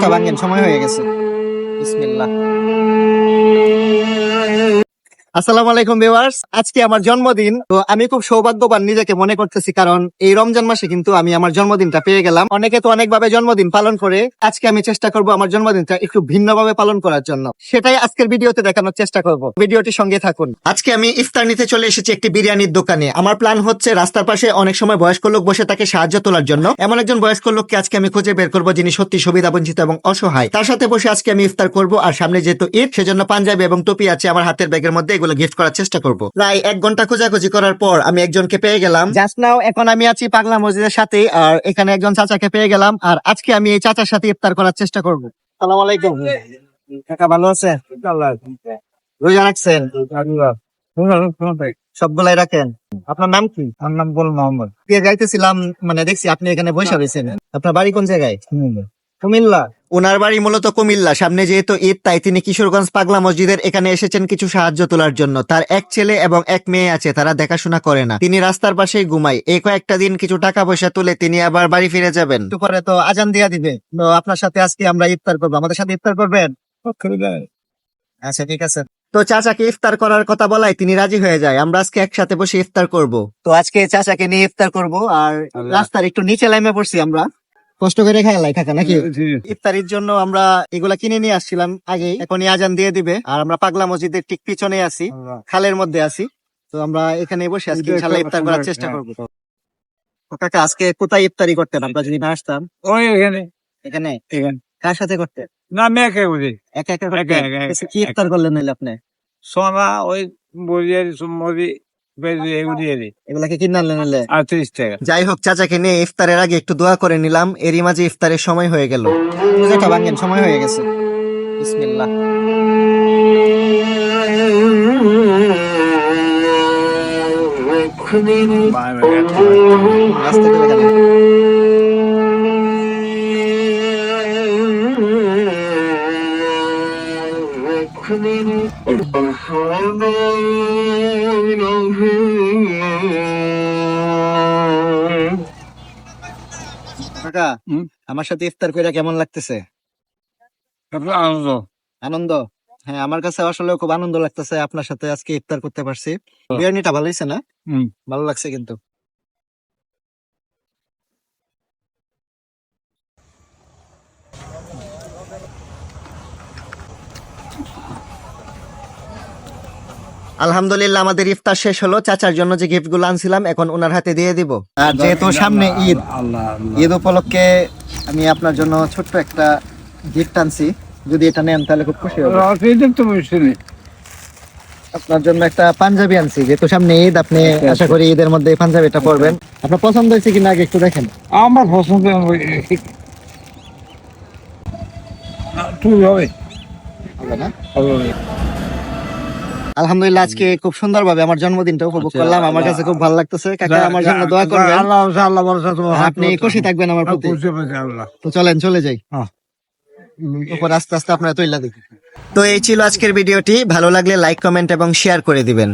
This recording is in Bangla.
ভাঙেন সময় হয়ে গেছে। বিসমিল্লাহ। আসসালামু আলাইকুম ভিউয়ার্স, আজকে আমার জন্মদিন, তো আমি খুব সৌভাগ্যবান নিজেকে মনে করতেছি কারণ এই রমজান মাসে কিন্তু আমি আমার জন্মদিনটা পেয়ে গেলাম। অনেকে তো অনেকভাবে জন্মদিন পালন করে, আজকে আমি চেষ্টা করব আমার জন্মদিনটা একটু ভিন্নভাবে পালন করার জন্য। সেটাই আজকের ভিডিওতে দেখানোর চেষ্টা করব। ভিডিওটি সঙ্গে থাকুন। আজকে আমি ইফতার নিতে চলে এসেছি একটি বিরিয়ানির দোকানে। আমার প্ল্যান হচ্ছে রাস্তার পাশে অনেক সময় বয়স্ক লোক বসে তাকে সাহায্য তোলার জন্য। এমন একজন বয়স্ক লোককে আজকে আমি খুঁজে বের করব যিনি সত্যি সুবিধা বঞ্চিত এবং অসহায়। তার সাথে বসে আজকে আমি ইফতার করব আর সামনে যেহেতু ঈদ, সেজন্য পাঞ্জাবি এবং টুপি আছে আমার হাতের ব্যাগের মধ্যে এগুলো গিফট করার চেষ্টা করব। প্রায় এক ঘণ্টা খোঁজাখুঁজি করার পর আমি একজনকে পেয়ে গেলাম। জাস্ট নাও এখন আমি আছি পাগলা মসজিদের সাথে আর এখানে একজন চাচাকে পেয়ে গেলাম আর আজকে আমি এই চাচার সাথে ইফতার করার চেষ্টা করব। সালাম আলাইকুম। কাকা ভালো আছে রোজা রাখছেন? সবগুলাই রাখেন? আপনার নাম কি? আমার নাম বল মোহাম্মদ। দিয়ে যাইতেছিলাম মানে দেখছি আপনি এখানে বসে রয়েছেন। আপনার বাড়ি কোন জায়গায়? কুমিল্লা। ওনার বাড়ি মূলত কুমিল্লা। সামনে যেহেতু ঈদ তাই তিনি কিশোরগঞ্জ পাগলা মসজিদের এখানে এসেছেন কিছু সাহায্য তোলার জন্য। তার এক ছেলে এবং এক মেয়ে আছে তারা দেখাশোনা করে না। তিনি রাস্তার পাশেই ঘুমায়। এই কয়েকটা দিন কিছু টাকা পয়সা তুলে তিনি আবার বাড়ি ফিরে যাবেন। একটু পরে তো আজান দিয়া দিবে। তো আপনার সাথে আজকে আমরা ইফতার করব। আমাদের সাথে ইফতার করবেন? আচ্ছা ঠিক আছে। তো চাচাকে ইফতার করার কথা বলায় তিনি রাজি হয়ে যায়। আমরা আজকে একসাথে বসে ইফতার করব। তো আজকে চাচাকে নিয়ে ইফতার করব। আর রাস্তার একটু নিচে লাইমে পড়ছি আমরা। কষ্ট করে খাই লাই কাকা নাকি? ইফতারির জন্য আমরা এগুলা কিনে নিয়ে আসছিলাম আগে। এখনই আজান দিয়ে দিবে। আর আমরা পাগলা মসজিদের ঠিক পিছনে আছি খালের মধ্যে আছি। তো আমরা এখানে বসে আজকে ইনশাল্লাহ ইফতার করার চেষ্টা করব। তো কাকা আজকে কোথায় ইফতারি করতেন? আমরা যদি না আসতাম। ওই এখানে। এখানে? এখানে। কার সাথে করতেন? না বুঝি একা একা একা, একা, কি ইফতার করলেন আপনি? সোনা ওই সুমরি। এগুলাকে কিনে আনলেন টাকা। যাই হোক চাচাকে নিয়ে ইফতারের আগে একটু দোয়া করে নিলাম। এরই মাঝে ইফতারের সময় হয়ে গেল। রোজাটা ভাঙেন সময় হয়ে গেছে। বিসমিল্লাহ। করে। কাকা আমার সাথে ইফতার কইরা কেমন লাগতেছে? আনন্দ। আনন্দ? হ্যাঁ আমার কাছে আসলে খুব আনন্দ লাগতেছে আপনার সাথে আজকে ইফতার করতে পারছি। বিরিয়ানিটা ভালো হয়েছে না? হুম। ভালো লাগছে কিন্তু। আলহামদুলিল্লাহ আমাদের ইফতার শেষ হলো। চাচার জন্য যে গিফটগুলো আনছিলাম এখন ওনার হাতে দিয়ে দিব। আর যেহেতু সামনে ঈদ ঈদ উপলক্ষে আমি আপনার জন্য ছোট্ট একটা গিফট আনছি। যদি এটা নেন তাহলে খুব খুশি হব। আপনার জন্য একটা পাঞ্জাবি আনছি। যেহেতু সামনে ঈদ আপনি আশা করি ঈদের মধ্যে এই পাঞ্জাবিটা পরবেন। আপনার পছন্দ হয়েছে কিনা আগে একটু দেখেন। আমার পছন্দ তুই হবে। হবে না? আলহামদুলিল্লাহ আজকে খুব সুন্দরভাবে আমার জন্মদিনটা উপভোগ আচ্ছা, করলাম। আমার কাছে খুব ভালো লাগতেছে। কাকা আমার জন্য দোয়া করবেন। আল্লাহ আল্লাহ ভরসা আপনি খুশি থাকবেন আমার প্রতি। তো চলেন চলে যাই। উপর আস্তে আস্তে আপনারা তৈলা দেখি। তো এই ছিল আজকের ভিডিওটি। ভালো লাগলে লাইক কমেন্ট এবং শেয়ার করে দিবেন।